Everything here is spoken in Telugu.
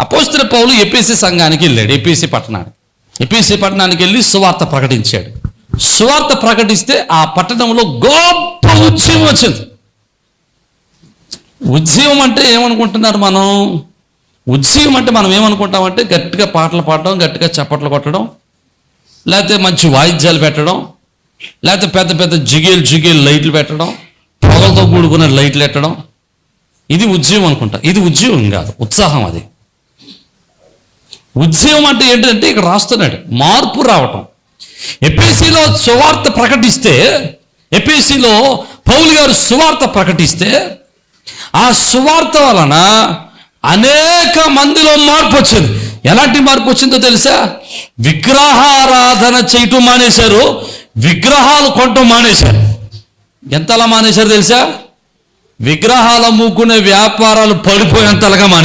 అపోస్తుల పౌలు ఎపిసి సంఘానికి వెళ్ళాడు ఎపిసి పట్టణానికి. ఎపిసి పట్టణానికి వెళ్ళి సువార్త ప్రకటించాడు. సువార్త ప్రకటిస్తే ఆ పట్టణంలో గొప్ప ఉద్యమం వచ్చింది. ఉద్యమం అంటే ఏమనుకుంటున్నారు మనం? ఉద్యమం అంటే మనం ఏమనుకుంటామంటే గట్టిగా పాటలు పాడడం గట్టిగా చప్పట్లు కొట్టడం లేకపోతే మంచి వాయిద్యాలు పెట్టడం లేకపోతే పెద్ద పెద్ద జిగేలు జిగేలు లైట్లు పెట్టడం పొగలతో కూడుకున్న లైట్లు పెట్టడం ఇది ఉద్యమం అనుకుంటా. ఇది ఉద్యమం కాదు ఉత్సాహం అది. ఉద్యమం అంటే ఏంటంటే ఇక్కడ రాస్తున్నాడు. మార్పు రావటం. ఎపిసిలో సువార్త ప్రకటిస్తే ఎపిసిలో పౌలు గారు సువార్త ప్రకటిస్తే ఆ సువార్త వలన అనేక మందిలో మార్పు వచ్చింది. ఎలాంటి మార్పు వచ్చిందో తెలుసా? విగ్రహారాధన చేయటం మానేశారు. విగ్రహాలు కొనటం మానేశారు. ఎంతలా మానేశారు తెలుసా? విగ్రహాలు అమ్ముకునే వ్యాపారాలు పడిపోయేంతలాగా మానేశారు.